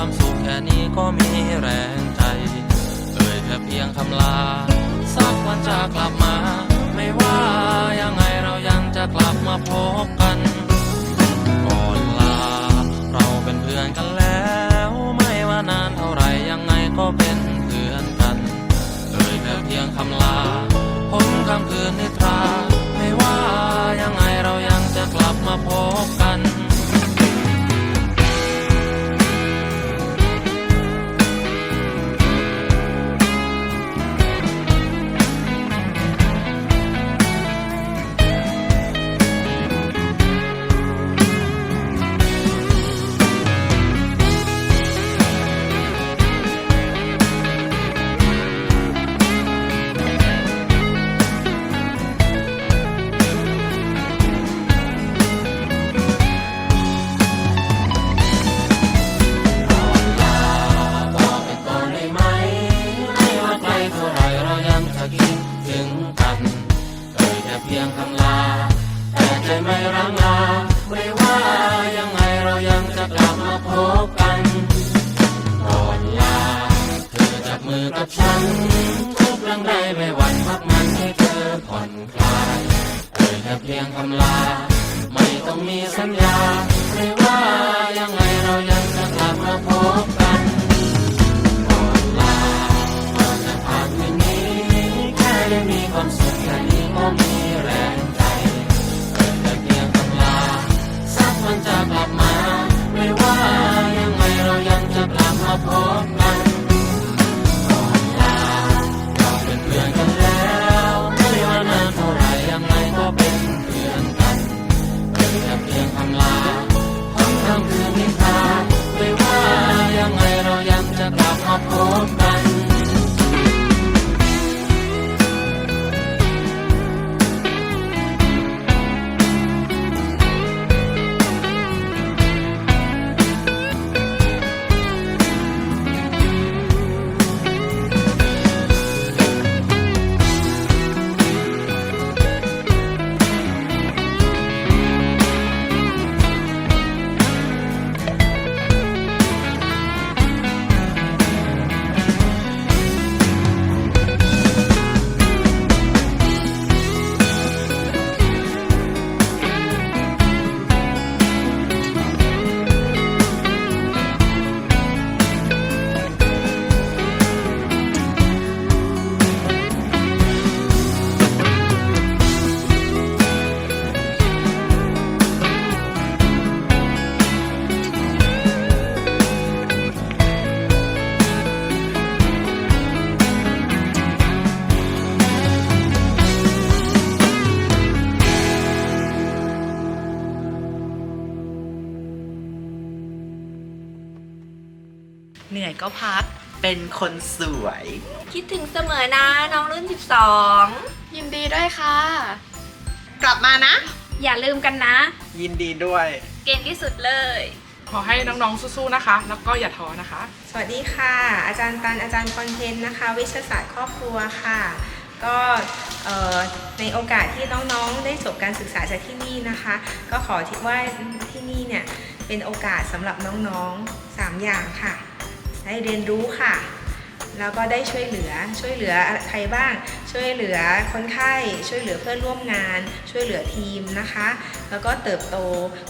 ความสุขแค่นี้ก็มีแรงใจ เอ่ยแค่เพียงคำลา สักวันจะกลับมา ไม่ว่ายังไงเรายังจะกลับมาพบกันก่อนลา เราเป็นเพื่อนกันแล้ว ไม่ว่านานเท่าไหรยังไงก็เป็นเพื่อนกัน เอ่ยแค่เพียงคำลาพ้นคำคืนนิทรา ไม่ว่ายังไงเรายังจะกลับมาพบ ก็พัก เป็นคนสวย คิดถึงเสมอนะน้องรุ่น 12 ยินดีด้วยค่ะ กลับมานะ อย่าลืมกันนะ ยินดีด้วย เก่งที่สุดเลย ขอให้น้องๆสู้ๆนะคะ แล้วก็อย่าท้อนะคะ สวัสดีค่ะ อาจารย์ตันอาจารย์พรเพนนะคะ วิชาศาสตร์ครอบครัวค่ะ ก็เอ่อในโอกาสที่น้องๆ ได้จบการศึกษาจากที่นี่นะคะ ก็ขอที่ว่าที่นี่เนี่ยเป็นโอกาสสำหรับน้องๆ 3 อย่างค่ะ ได้เรียนรู้ค่ะ แล้วก็ได้ช่วยเหลือช่วยเหลือใครบ้าง ช่วยเหลือคนไข้ช่วยเหลือเพื่อนร่วมงาน ช่วยเหลือทีมนะคะ แล้วก็เติบโต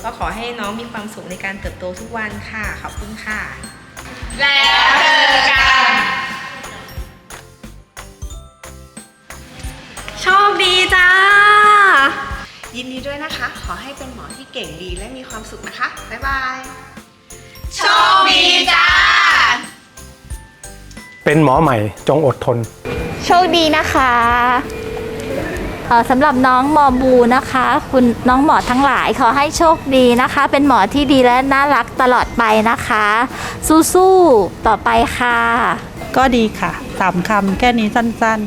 ก็ขอให้น้องมีความสุขในการเติบโตทุกวันค่ะขอบคุณค่ะโชคดีจ้า ยินดีด้วยนะคะ ขอให้เป็นหมอที่เก่งดีและมีความสุขนะคะ บ๊ายบาย โชคดีจ้า เป็นหมอใหม่จงอดทน โชคดีนะคะเอ่อสำหรับน้องมอบูนะคะ คุณน้องหมอทั้งหลายขอให้โชคดีนะคะ เป็นหมอที่ดีและน่ารักตลอดไปนะคะ สู้ๆต่อไปค่ะ ก็ดีค่ะสามคำแค่นี้สั้น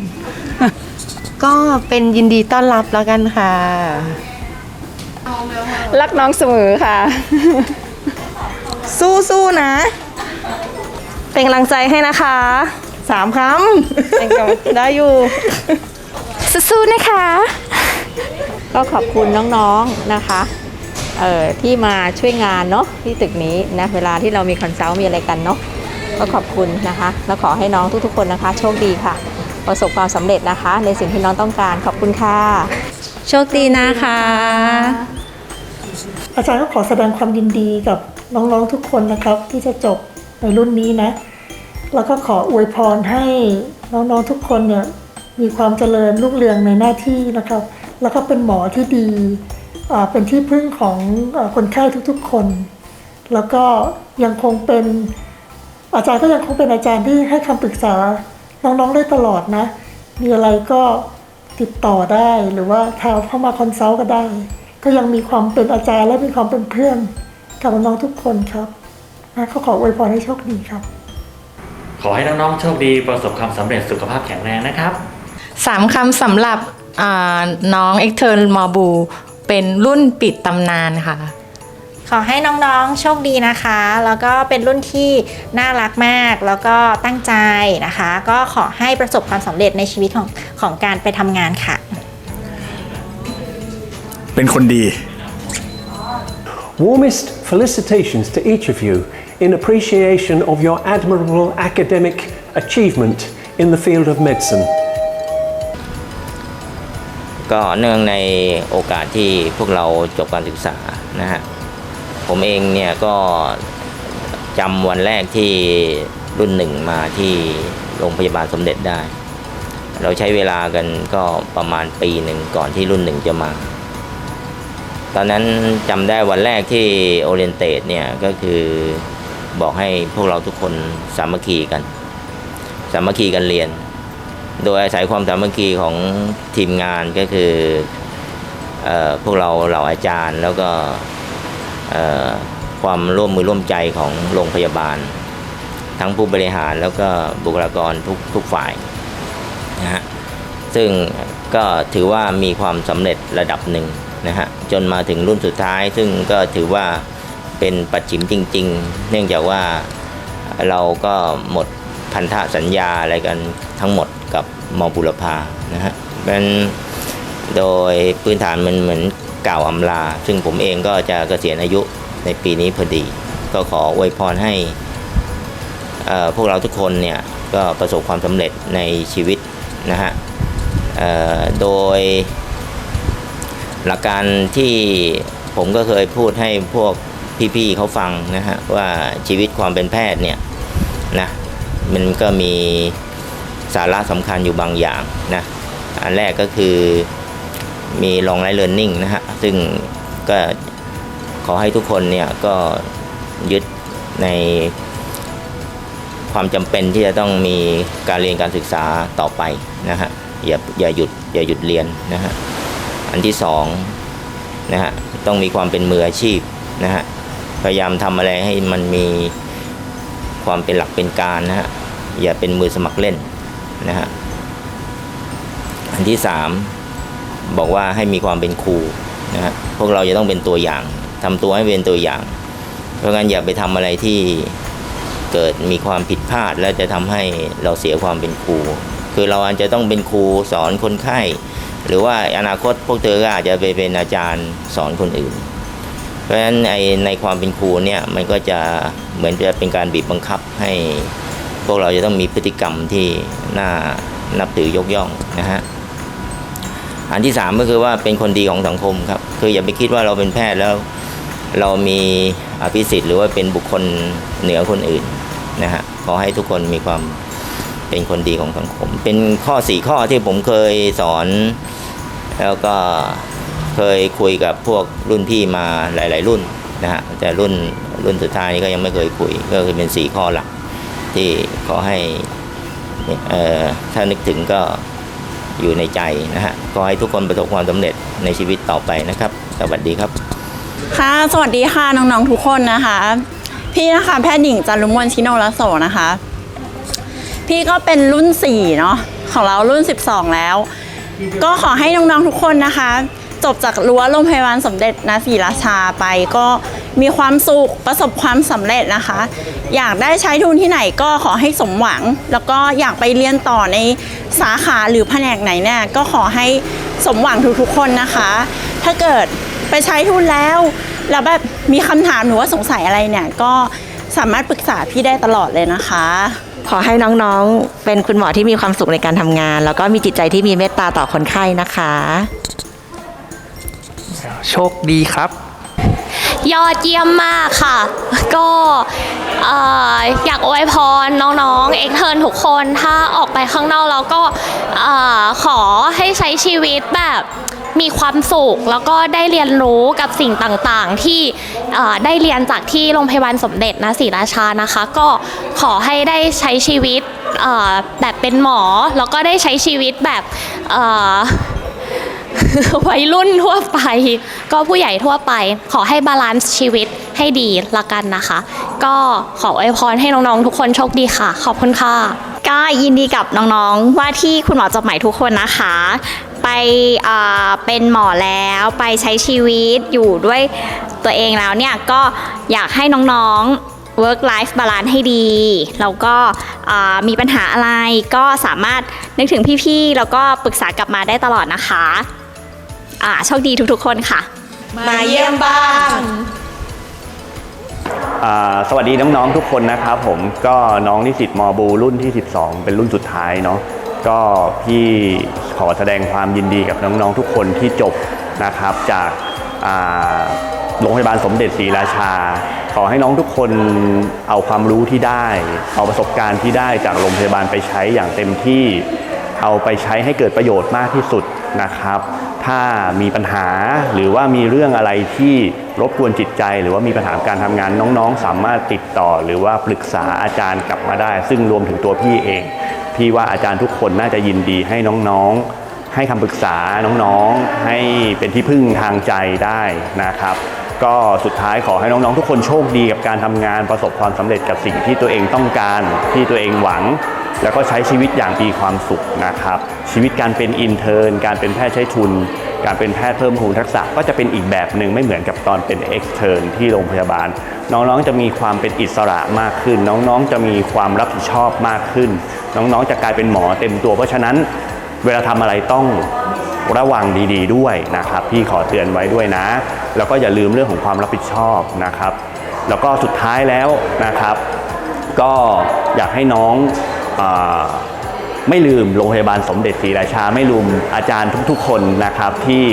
ก็เป็นยินดีต้อนรับแล้วกันค่ะ รักน้องเสมอค่ะ สู้ๆนะ เป็นกำลังใจให้นะคะสามคำได้อยู่สู้ๆนะคะ ก็ขอบคุณน้องๆนะคะเอ่อที่มาช่วยงานเนาะที่ตึกนี้นะเวลาที่เรามีคอนซัลท์มีอะไรกันเนาะก็ขอบคุณนะคะ แล้วขอให้น้องทุกๆคนนะคะ โชคดีค่ะ ประสบความสำเร็จนะคะ ในสิ่งที่น้องต้องการขอบคุณค่ะ โชคดีนะคะ อาจารย์ก็ขอแสดงความยินดีกับน้องๆทุกคนนะครับ ที่จะจบ ในรุ่นนี้นะ แล้วก็ขออวยพรให้น้องๆทุกคนเนี่ยมีความเจริญรุ่งเรืองในหน้าที่นะครับ แล้วก็เป็นหมอที่ดี เป็นที่พึ่งของคนไข้ทุกๆคน แล้วก็ยังคงเป็นอาจารย์ก็ยังคงเป็นอาจารย์ที่ให้คำปรึกษาน้องๆได้ตลอดนะ มีอะไรก็ติดต่อได้หรือว่าทาเข้ามาคอนซัลท์ก็ได้ ก็ยังมีความเป็นอาจารย์และมีความเป็นเพื่อนกับน้องทุกคนครับ ก็ขออวยพรให้โชคดีครับ ขอให้น้องๆโชคดีประสบความสำเร็จสุขภาพแข็งแรงนะครับ สามคำสำหรับอ่าน้องเอ็กเทอร์มอบู เป็นรุ่นปิดตำนานค่ะ ขอให้น้องๆ โชคดีนะคะ แล้วก็เป็นรุ่นที่น่ารักมาก แล้วก็ตั้งใจนะคะ ก็ขอให้ประสบความสำเร็จในชีวิตของของการไปทำงานค่ะ เป็นคนดี Warmest felicitations to each of you in appreciation of your admirable academic achievement in the field of medicine. ก็เนื่องในโอกาสที่พวกเราจบการศึกษานะฮะผมเองเนี่ยก็จำวันแรกที่รุ่นหนึ่งมาที่โรงพยาบาลสมเด็จได้ เราใช้เวลากันก็ประมาณปีหนึ่งก่อนที่รุ่นหนึ่งจะมา ตอนนั้นจำได้วันแรกที่โอเรียนเตดเนี่ยก็คือบอกให้พวกเราทุกคนสามัคคีกัน สามัคคีกันเรียน โดยอาศัยความสามัคคีของทีมงานก็คืออพวกเราเหล่าอาจารย์แล้วก็ความร่วมมือร่วมใจของโรงพยาบาล ทั้งผู้บริหารแล้วก็บุคลากรทุกทุกฝ่ายนะฮะซึ่งก็ถือว่ามีความสำเร็จระดับหนึ่ง นะฮะจนมาถึงรุ่นสุดท้าย ซึ่งก็ถือว่าเป็นปัจฉิมจริง ๆ เนื่องจากว่าเราก็หมดพันธะสัญญาอะไรกันทั้งหมดกับมอบุรพานะฮะเป็นโดยพื้นฐานมันเหมือนกล่าวอำลา ซึ่งผมเองก็จะเกษียณอายุในปีนี้พอดี ก็ขออวยพรให้พวกเราทุกคนเนี่ยก็ประสบความสำเร็จในชีวิตนะฮะโดย หลักการที่ผมก็เคยพูดให้พวกพี่ๆเขาฟังนะฮะว่าชีวิตความเป็นแพทย์เนี่ยนะมันก็มีสาระสำคัญอยู่บางอย่างนะอันแรกก็คือมีลองไล r ์ learning นะฮะซึ่งก็ขอให้ทุกคนเนี่ยก็ยึดในความจำเป็นที่จะต้องมีการเรียนการศึกษาต่อไปนะฮะอย่าอย่าหยุดอย่าหยุดเรียนนะฮะ อันที่สองนะฮะต้องมีความเป็นมืออาชีพนะฮะพยายามทำอะไรให้มันมีความเป็นหลักเป็นการนะฮะอย่าเป็นมือสมัครเล่นนะฮะอันที่สามบอกว่าให้มีความเป็นครูนะฮะพวกเราจะต้องเป็นตัวอย่างทำตัวให้เป็นตัวอย่าง เพราะงั้นอย่าไปทำอะไรที่เกิดมีความผิดพลาด และจะทำให้เราเสียความเป็นครู คือเราอาจจะต้องเป็นครูสอนคนไข้ หรือว่าอนาคตพวกเธอก็อาจจะไปเป็นอาจารย์สอนคนอื่น เพราะฉะนั้นในในความเป็นครูเนี่ยมันก็จะเหมือนจะเป็นการบีบบังคับให้พวกเราจะต้องมีพฤติกรรมที่น่านับถือยกย่องนะฮะอันที่สามก็คือว่าเป็นคนดีของสังคมครับ คืออย่าไปคิดว่าเราเป็นแพทย์แล้วเรามีอภิสิทธิ์หรือว่าเป็นบุคคลเหนือคนอื่นนะฮะขอให้ทุกคนมีความเป็นคนดีของสังคม เป็นข้อสี่ข้อที่ผมเคยสอน แล้วก็เคยคุยกับพวกรุ่นพี่มาหลาย ๆ รุ่นนะฮะแต่รุ่นรุ่นสุดท้ายนี้ก็ยังไม่เคยคุย ก็คือเป็นสี่ข้อหลัก ที่ขอให้ถ้านึกถึงก็อยู่ในใจนะฮะขอให้ทุกคนประสบความสำเร็จในชีวิตต่อไปนะครับ สวัสดีครับ ค่ะสวัสดีค่ะน้องๆทุกคนนะคะ พี่นะคะแพทย์หญิงจันรุมวลชิโนรโสนะคะ พี่ก็เป็นรุ่น4เนาะของเรารุ่น 12 แล้ว ก็ขอให้น้องๆทุกคนนะคะ จบจากรั้วโรงพยาบาลสมเด็จนศรีราชาไปก็มีความสุขประสบความสำเร็จนะคะ อยากได้ใช้ทุนที่ไหนก็ขอให้สมหวัง แล้วก็อยากไปเรียนต่อในสาขาหรือแผนกไหนเนี่ยก็ขอให้สมหวังทุกๆคนนะคะ ถ้าเกิดไปใช้ทุนแล้วแล้วแบบมีคำถามหรือว่าสงสัยอะไรเนี่ยก็สามารถปรึกษาพี่ได้ตลอดเลยนะคะ ขอให้น้องๆ เป็นคุณหมอที่มีความสุขในการทำงาน แล้วก็มีจิตใจที่มีเมตตาต่อคนไข้นะคะ โชคดีครับ ยอดเยี่ยมมากค่ะ ก็เอ่ออยากอวยพรน้องๆ เอ็กเทิร์นทุกคนถ้าออกไปข้างนอกแล้วก็เอ่อขอให้ใช้ชีวิตแบบ มีความสุขแล้วก็ได้เรียนรู้กับสิ่งต่างๆ ที่เอ่อได้เรียนจากที่โรงพยาบาลสมเด็จนะศรีราชานะคะ ก็ขอให้ได้ใช้ชีวิตเอ่อแบบเป็นหมอ แล้วก็ได้ใช้ชีวิตแบบเอ่อ วัยรุ่นทั่วไป ก็ผู้ใหญ่ทั่วไป ขอให้บาลานซ์ชีวิตให้ดีละกันนะคะ ก็ขออวยพรให้น้องๆทุกคนโชคดีค่ะ ขอบคุณค่ะ ก็ยินดีกับน้องๆ ว่าที่คุณหมอจบใหม่ทุกคนนะคะ ไปเอ่อเป็นหมอแล้วไปใช้ชีวิตอยู่ด้วยตัวเองแล้วเนี่ยก็อยากให้น้องๆ work life balance ให้ดี แล้วก็เอ่อมีปัญหาอะไรก็สามารถนึกถึงพี่ๆ แล้วก็ปรึกษากลับมาได้ตลอดนะคะอ่าโชคดีทุกๆคนค่ะ มาเยี่ยมบ้านอ่าสวัสดีน้องๆทุกคนนะครับผมก็น้องนิสิตมบูรุ่นที่ 12 เป็นรุ่นสุดท้ายเนาะ ก็พี่ขอแสดงความยินดีกับน้องๆทุกคนที่จบนะครับจากาโรงพยาบาลสมเด็จศรีราชา ขอให้น้องทุกคนเอาความรู้ที่ได้ เอาประสบการณ์ที่ได้จากโรงพยาบาลไปใช้อย่างเต็มที่เอาไปใช้ให้เกิดประโยชน์มากที่สุดนะครับ ถ้ามีปัญหาหรือว่ามีเรื่องอะไรที่รบกวนจิตใจ หรือว่ามีปัญหาการทำงานน้องๆ สามารถติดต่อ หรือว่าปรึกษาอาจารย์กลับมาได้ ซึ่งรวมถึงตัวพี่เอง พี่ว่าอาจารย์ทุกคนน่าจะยินดีให้น้องๆ ให้คำปรึกษาน้องๆ ให้เป็นที่พึ่งทางใจได้นะครับ ก็สุดท้ายขอให้น้องๆ ทุกคนโชคดีกับการทำงานประสบความสำเร็จกับสิ่งที่ตัวเองต้องการ ที่ตัวเองหวัง แล้วก็ใช้ชีวิตอย่างมีความสุขนะครับ ชีวิตการเป็นอินเทอร์นการเป็นแพทย์ใช้ทุน การเป็นแพทย์เพิ่มพูนทักษะก็จะเป็นอีกแบบหนึ่งไม่เหมือนกับตอนเป็นเอ็กเทอร์นที่โรงพยาบาล น้องๆจะมีความเป็นอิสระมากขึ้น น้องๆจะมีความรับผิดชอบมากขึ้น น้องๆจะกลายเป็นหมอเต็มตัว เพราะฉะนั้นเวลาทำอะไรต้องระวังดีๆด้วยนะครับพี่ขอเตือนไว้ด้วยนะ แล้วก็อย่าลืมเรื่องของความรับผิดชอบนะครับ แล้วก็สุดท้ายแล้วนะครับ ก็อยากให้น้องอ ไม่ลืมโรงพยาบาลสมเด็จศรีราชา ไม่ลืมอาจารย์ทุกๆ คนนะครับที่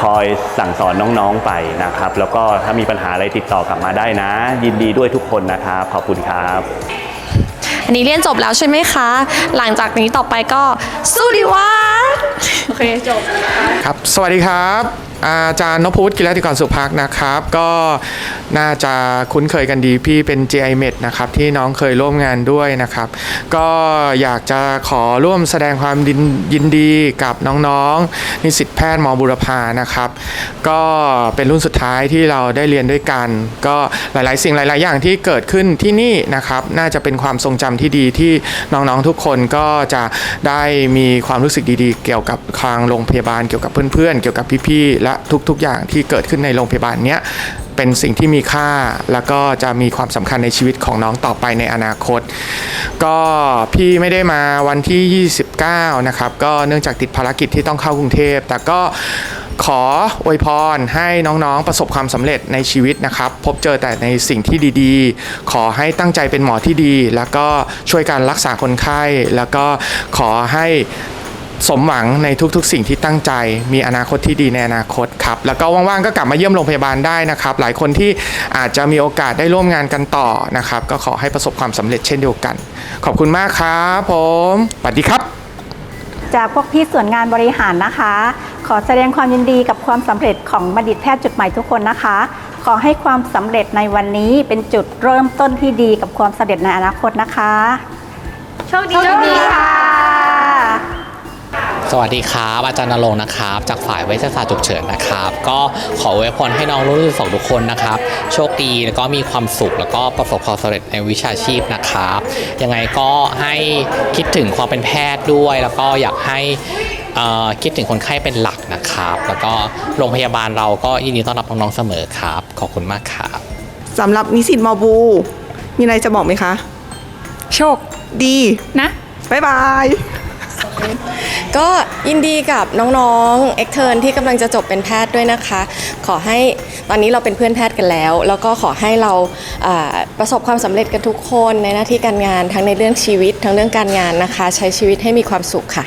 คอยสั่งสอนน้องๆไปนะครับ แล้วก็ถ้ามีปัญหาอะไรติดต่อกลับมาได้นะ ยินดีด้วยทุกคนนะครับขอบคุณครับอันนี้เรียนจบแล้วใช่ไหมคะ หลังจากนี้ต่อไปก็สู้ดีวะโอเคจบครับ สวัสดีครับ อาจารย์นพวุฒิกิรติกรสุภักนะครับ ก็น่าจะคุ้นเคยกันดีพี่เป็น GI Med นะครับที่น้องเคยร่วมงานด้วยนะครับ ก็อยากจะขอร่วมแสดงความยินดีกับน้องๆ นิสิตแพทย์มอบุรพานะครับ ก็เป็นรุ่นสุดท้ายที่เราได้เรียนด้วยกัน ก็หลายๆ สิ่งหลาย ๆ อย่างที่เกิดขึ้นที่นี่นะครับ น่าจะเป็นความทรงจำที่ดีที่น้องๆทุกคนก็จะได้มีความรู้สึกดีๆ เกี่ยวกับทางโรงพยาบาลเกี่ยวกับเพื่อนๆ เกี่ยวกับพี่ๆและและทุกๆ อย่างที่เกิดขึ้นในโรงพยาบาลเนี้ยเป็นสิ่งที่มีค่าแล้วก็จะมีความสำคัญในชีวิตของน้องต่อไปในอนาคต ก็พี่ไม่ได้มาวันที่ 29 นะครับ ก็เนื่องจากติดภารกิจที่ต้องเข้ากรุงเทพ แต่ก็ขออวยพรให้น้องๆประสบความสำเร็จในชีวิตนะครับ พบเจอแต่ในสิ่งที่ดีๆ ขอให้ตั้งใจเป็นหมอที่ดี แล้วก็ช่วยการรักษาคนไข้ แล้วก็ขอให้ สมหวังในทุกๆ สิ่งที่ตั้งใจ มีอนาคตที่ดีในอนาคตครับ แล้วก็ว่างๆก็กลับมาเยี่ยมโรงพยาบาลได้นะครับ หลายคนที่อาจจะมีโอกาสได้ร่วมงานกันต่อนะครับ ก็ขอให้ประสบความสำเร็จเช่นเดียวกัน ขอบคุณมากครับผมสวัสดีครับ จากพวกพี่ส่วนงานบริหารนะคะ ขอแสดงความยินดีกับความสำเร็จของบัณฑิตแพทย์จุดใหม่ทุกคนนะคะ ขอให้ความสำเร็จในวันนี้เป็นจุดเริ่มต้นที่ดีกับความสำเร็จในอนาคตนะคะโชคดีโชคดีค่ะ สวัสดีครับอาจารย์นรงค์นะครับ จากฝ่ายเวชศาสตร์ฉุกเฉินนะครับ ก็ขออวยพรให้น้องรุ่นสองทุกคนนะครับ โชคดีแล้วก็มีความสุขแล้วก็ประสบความสำเร็จในวิชาชีพนะครับ ยังไงก็ให้คิดถึงความเป็นแพทย์ด้วย แล้วก็อยากให้เอ่อคิดถึงคนไข้เป็นหลักนะครับ แล้วก็โรงพยาบาลเราก็ยินดีต้อนรับน้องๆเสมอครับ ขอบคุณมากครับสำหรับนิสิตมบู มีอะไรจะบอกไหมคะ โชคดีนะบ๊ายบาย ก็ยินดีกับน้องๆเอ็กเทิร์นที่กำลังจะจบเป็นแพทย์ด้วยนะคะ ขอให้ตอนนี้เราเป็นเพื่อนแพทย์กันแล้ว แล้วก็ขอให้เราอ่าประสบความสำเร็จกันทุกคนในหน้าที่การงานทั้งในเรื่องชีวิตทั้งเรื่องการงานนะคะ ใช้ชีวิตให้มีความสุขค่ะ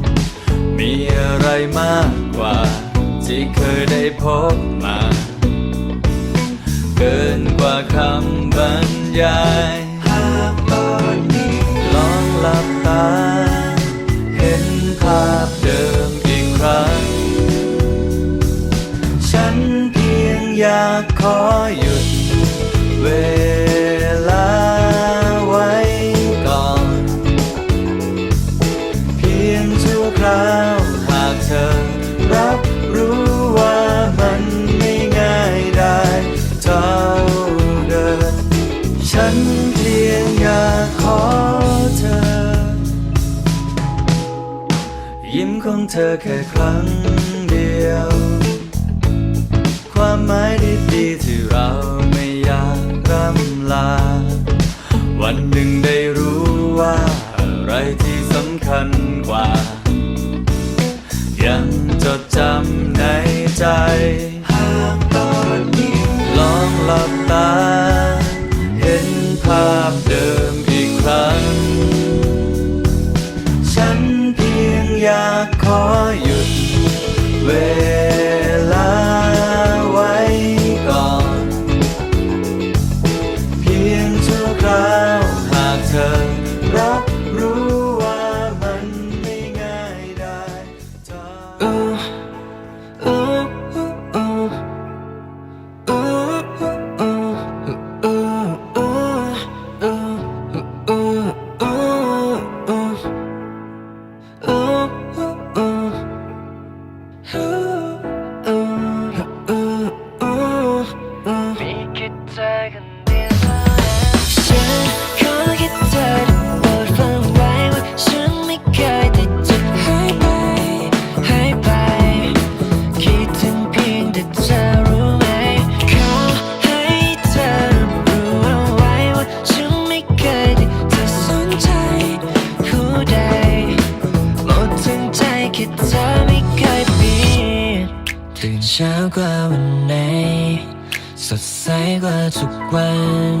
มีอะไรมากกว่า ที่เคยได้พบมา เกินกว่าคำบรรยาย เธอแค่ครั้งเดียว ความหมายดีๆที่เราไม่อยากร่ำลา วันหนึ่งได้รู้ว่าอะไรที่สำคัญกว่า ยังจดจำในใจ ตื่นเช้ากว่าวันไหน สดใสกว่าทุกวัน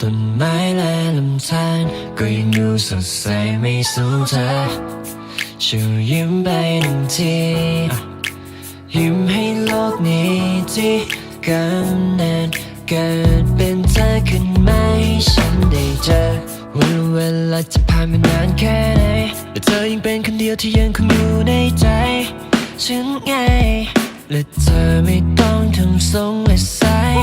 ต้นไม้และลำธารก็ยังดูสดใสไม่สู้เธอช่วยยิ้มไปหนึ่งที ยิ้มให้โลกนี้ที่กำเนิดเกิดเป็นเธอขึ้นมาให้ฉันได้เจอวันเวลาจะผ่านมานานแค่ไหนแต่เธอยังเป็นคนเดียวที่ยังคงอยู่ในใจฉันไง และเธอไม่ต้องทำทรงและสาย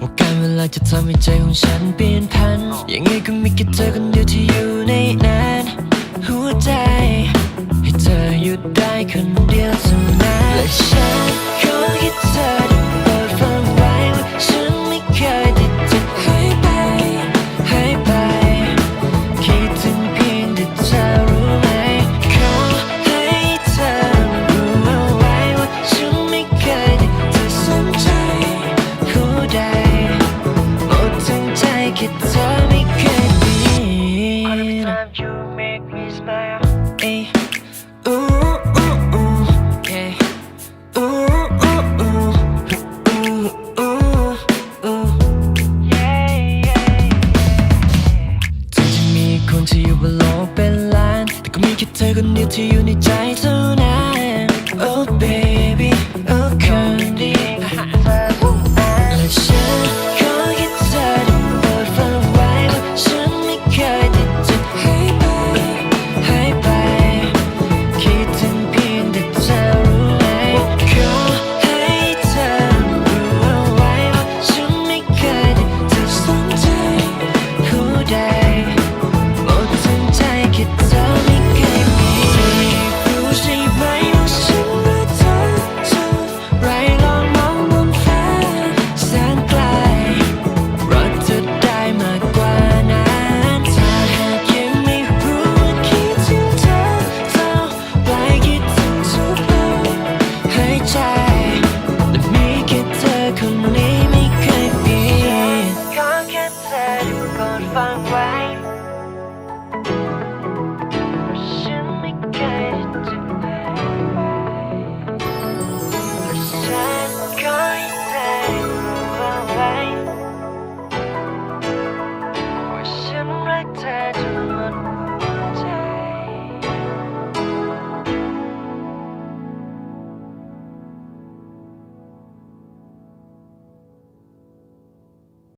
ว่าการเวลาจะทำให้ใจของฉันเปลี่ยนพัน ยังไงก็มีแค่เธอคนเดียวที่อยู่ในนั้นหัวใจ เป็นล้าน แต่ก็มีแค่เธอคนเดียวที่อยู่ในใจเท่านั้น Oh baby